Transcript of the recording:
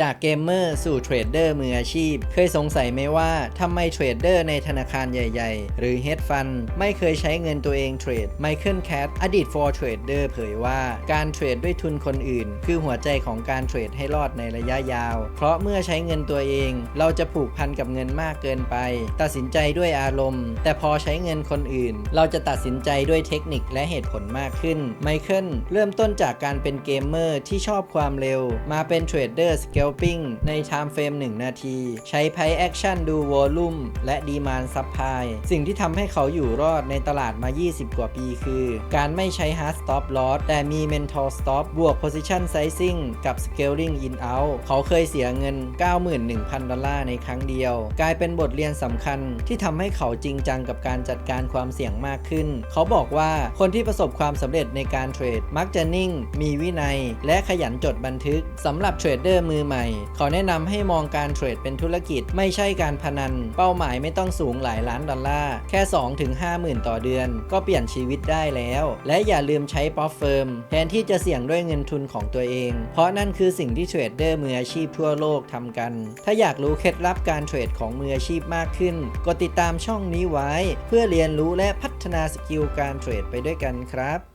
จากเกมเมอร์สู่เทรดเดอร์มืออาชีพ เคยสงสัยไหมว่าทำไมเทรดเดอร์ในธนาคารใหญ่ ๆ หรือ Hedge Fund ไม่เคยใช้เงินตัวเองเทรดไมเคิลแคทอดีต for trader เผยว่าการเทรดด้วยทุนคนอื่น คือหัวใจของการเทรดให้รอดในระยะยาว เพราะเมื่อใช้เงินตัวเอง เราจะผูกพันกับเงินมากเกินไป ตัดสินใจด้วยอารมณ์ แต่พอใช้เงินคนอื่น เราจะตัดสินใจด้วยเทคนิคและเหตุผลมากขึ้นไมเคิลเริ่มต้นจากการเป็นเกมเมอร์ที่ชอบความเร็ว มาเป็นเทรดเดอร์สเกลปิ้งในไทม์เฟรม1 นาที ใช้ไพ่แอคชั่นดูวอลลุ่มและดีมานซับพายสิ่งที่ทำให้เขาอยู่รอดในตลาดมา 20 กว่าปีคือ การไม่ใช้ hard stop loss แต่มี mental stop บวก position sizing กับ scaling in out เขาเคยเสียเงิน 91,000 ดอลลาร์ในครั้งเดียว กลายเป็นบทเรียนสำคัญที่ทำให้เขาจริงจังกับการจัดการความเสี่ยงมากขึ้น เขาบอกว่าคนที่ประสบความสำเร็จในการเทรดมักจะนิ่ง มีวินัย และขยันจดบันทึกสำหรับเทรดเดอร์มือหม่เขาแนะนำให้มองการเทรดเป็นธุรกิจไม่ใช่การพนัน เป้าหมายไม่ต้องสูงหลายล้านดอลลาร์แค่ 2-5หมื่นต่อเดือน ก็เปลี่ยนชีวิตได้แล้ว และอย่าลืมใช้ป๊อปเฟิร์มแทนที่จะเสี่ยงด้วยเงินทุนของตัวเอง เพราะนั่นคือสิ่งที่เทรดเดอร์มืออาชีพทั่วโลกทำกัน ถ้าอยากรู้เคล็ดลับการเทรดของมืออาชีพมากขึ้นกดติดตามช่องนี้ไว้ เพื่อเรียนรู้และพัฒนาสกิลการเทรดไปด้วยกันครับ